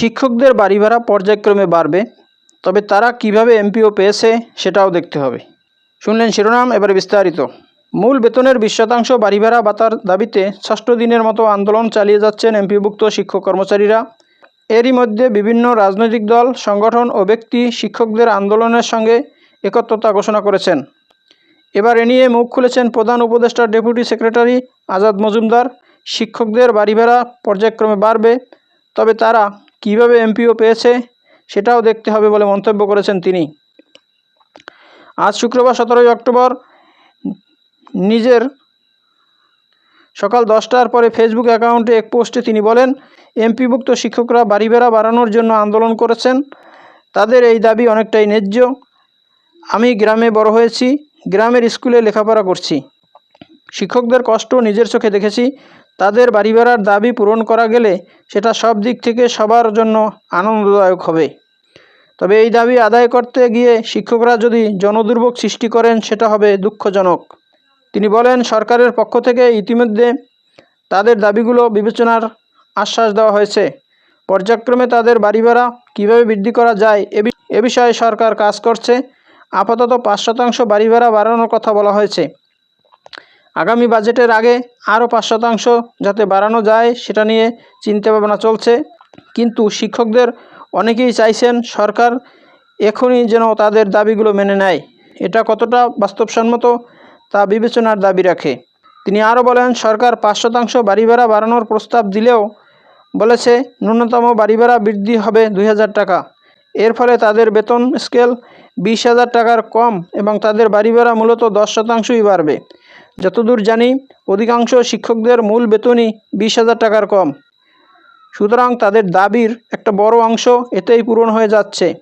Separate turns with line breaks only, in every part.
শিক্ষকদের বাড়ি ভাড়া পর্যায়ক্রমে বাড়বে, তবে তারা কীভাবে এমপিও পেয়েছে সেটাও দেখতে হবে। শুনলেন শিরোনাম, এবারে বিস্তারিত। মূল বেতনের বিশ শতাংশ বাড়ি ভাড়া বাতার দাবিতে ষষ্ঠ দিনের মতো আন্দোলন চালিয়ে যাচ্ছেন এমপিভুক্ত শিক্ষক কর্মচারীরা। এরই মধ্যে বিভিন্ন রাজনৈতিক দল, সংগঠন ও ব্যক্তি শিক্ষকদের আন্দোলনের সঙ্গে একত্রতা ঘোষণা করেছেন। এবার এ নিয়ে মুখ খুলেছেন প্রধান উপদেষ্টা ডেপুটি সেক্রেটারি আজাদ মজুমদার। শিক্ষকদের বাড়ি ভাড়া পর্যায়ক্রমে বাড়বে, তবে তারা কীভাবে এমপিও পেয়েছে সেটাও দেখতে হবে বলে মন্তব্য করেছেন তিনি। আজ শুক্রবার সতেরোই অক্টোবর নিজের সকাল দশটার পরে ফেসবুক অ্যাকাউন্টে এক পোস্টে তিনি বলেন, এমপিভুক্ত শিক্ষকরা বাড়ি ভাড়া বাড়ানোর জন্য আন্দোলন করেছেন। তাদের এই দাবি অনেকটাই ন্যায্য। আমি গ্রামে বড় হয়েছি, গ্রামের স্কুলে লেখাপড়া করছি। শিক্ষকদের কষ্ট নিজের চোখে দেখেছি। তাদের বাড়ি ভাড়ার দাবি পূরণ করা গেলে সেটা সব দিক থেকে সবার জন্য আনন্দদায়ক হবে। তবে এই দাবি আদায় করতে গিয়ে শিক্ষকরা যদি জনদুর্ভোগ সৃষ্টি করেন, সেটা হবে দুঃখজনক। তিনি বলেন, সরকারের পক্ষ থেকে ইতিমধ্যে তাদের দাবিগুলো বিবেচনার আশ্বাস দেওয়া হয়েছে। পর্যায়ক্রমে তাদের বাড়ি ভাড়া কীভাবে বৃদ্ধি করা যায় এ বিষয়ে সরকার কাজ করছে। আপাতত পাঁচ শতাংশ বাড়ি ভাড়া বাড়ানোর কথা বলা হয়েছে। আগামী বাজেটের আগে আরও পাঁচ শতাংশ যাতে বাড়ানো যায় সেটা নিয়ে চিন্তাভাবনা চলছে। কিন্তু শিক্ষকদের অনেকেই চাইছেন সরকার এখনই যেন তাদের দাবিগুলো মেনে নেয়। এটা কতটা বাস্তবসম্মত তা বিবেচনার দাবি রাখে। তিনি আরও বলেন, সরকার পাঁচ শতাংশ বাড়ি ভাড়া বাড়ানোর প্রস্তাব দিলেও বলেছে, ন্যূনতম বাড়ি ভাড়া বৃদ্ধি হবে দুই হাজার টাকা। এর ফলে তাদের বেতন স্কেল বিশ হাজার টাকার কম এবং তাদের বাড়ি ভাড়া মূলত দশ শতাংশই বাড়বে। যতদূর জানি, অধিকাংশ শিক্ষকদের মূল বেতনই বিশ হাজার টাকার কম। সুতরাং তাদের দাবির একটা বড় অংশ এতেই পূরণ হয়ে যাচ্ছে।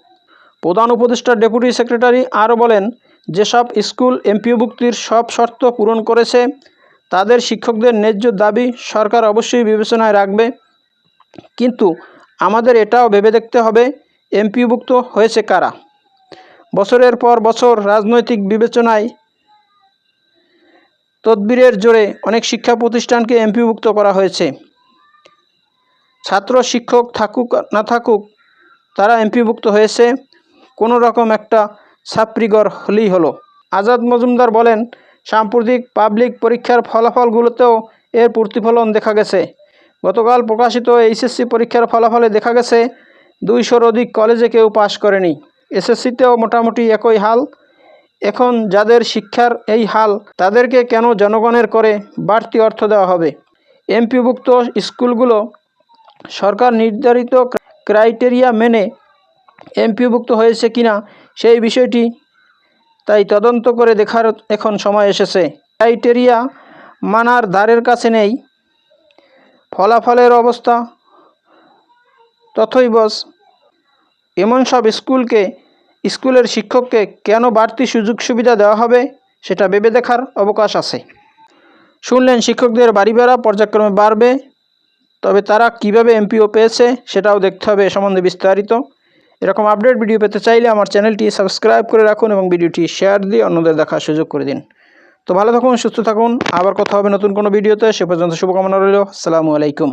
প্রধান উপদেষ্টা ডেপুটি সেক্রেটারি আরও বলেন, যেসব স্কুল এমপিওভুক্তির সব শর্ত পূরণ করেছে, তাদের শিক্ষকদের ন্যায্য দাবি সরকার অবশ্যই বিবেচনায় রাখবে। কিন্তু আমাদের এটাও ভেবে দেখতে হবে, এমপিওভুক্ত হয়েছে কারা। বছরের পর বছর রাজনৈতিক বিবেচনায় তদবিরের জোরে অনেক শিক্ষা প্রতিষ্ঠানকে এমপিভুক্ত করা হয়েছে। ছাত্র, শিক্ষক থাকুক না থাকুক, তারা এমপিভুক্ত হয়েছে। কোনো রকম একটা সাপ্রিগর হলেই হলো। আজাদ মজুমদার বলেন, সাম্প্রতিক পাবলিক পরীক্ষার ফলাফলগুলোতেও এর প্রতিফলন দেখা গেছে। গতকাল প্রকাশিত এইচএসসি পরীক্ষার ফলাফলে দেখা গেছে, দুইশোর অধিক কলেজে কেউ পাশ করেনি। এসএসসিতেও মোটামুটি একই হাল। এখন যাদের শিক্ষার এই হাল, তাদেরকে কেন জনগণের করে বাড়তি অর্থ দেওয়া হবে? এমপিভুক্ত স্কুলগুলো সরকার নির্ধারিত ক্রাইটেরিয়া মেনে এমপিভুক্ত হয়েছে কিনা সেই বিষয়টি তাই তদন্ত করে দেখার এখন সময় এসেছে। ক্রাইটেরিয়া মানার দ্বারের কাছে নেই। ফলাফলের অবস্থা তথই বস এমন সব স্কুলকে স্কুলের শিক্ষককে কেন বাড়তি সুযোগ সুবিধা দেওয়া হবে, সেটা ভেবে দেখার অবকাশ আছে। শুনলেন, শিক্ষকদের বাড়ি ভাড়া পর্যায়ক্রমে বাড়বে, তবে তারা কীভাবে এমপিও পেয়েছে সেটাও দেখতে হবে এ সম্বন্ধে বিস্তারিত। এরকম আপডেট ভিডিও পেতে চাইলে আমার চ্যানেলটি সাবস্ক্রাইব করে রাখুন এবং ভিডিওটি শেয়ার দিয়ে অন্যদের দেখার সুযোগ করে দিন। তো ভালো থাকুন, সুস্থ থাকুন, আবার কথা হবে নতুন কোনো ভিডিওতে, সে পর্যন্ত শুভকামনা রইল, আসসালামু আলাইকুম।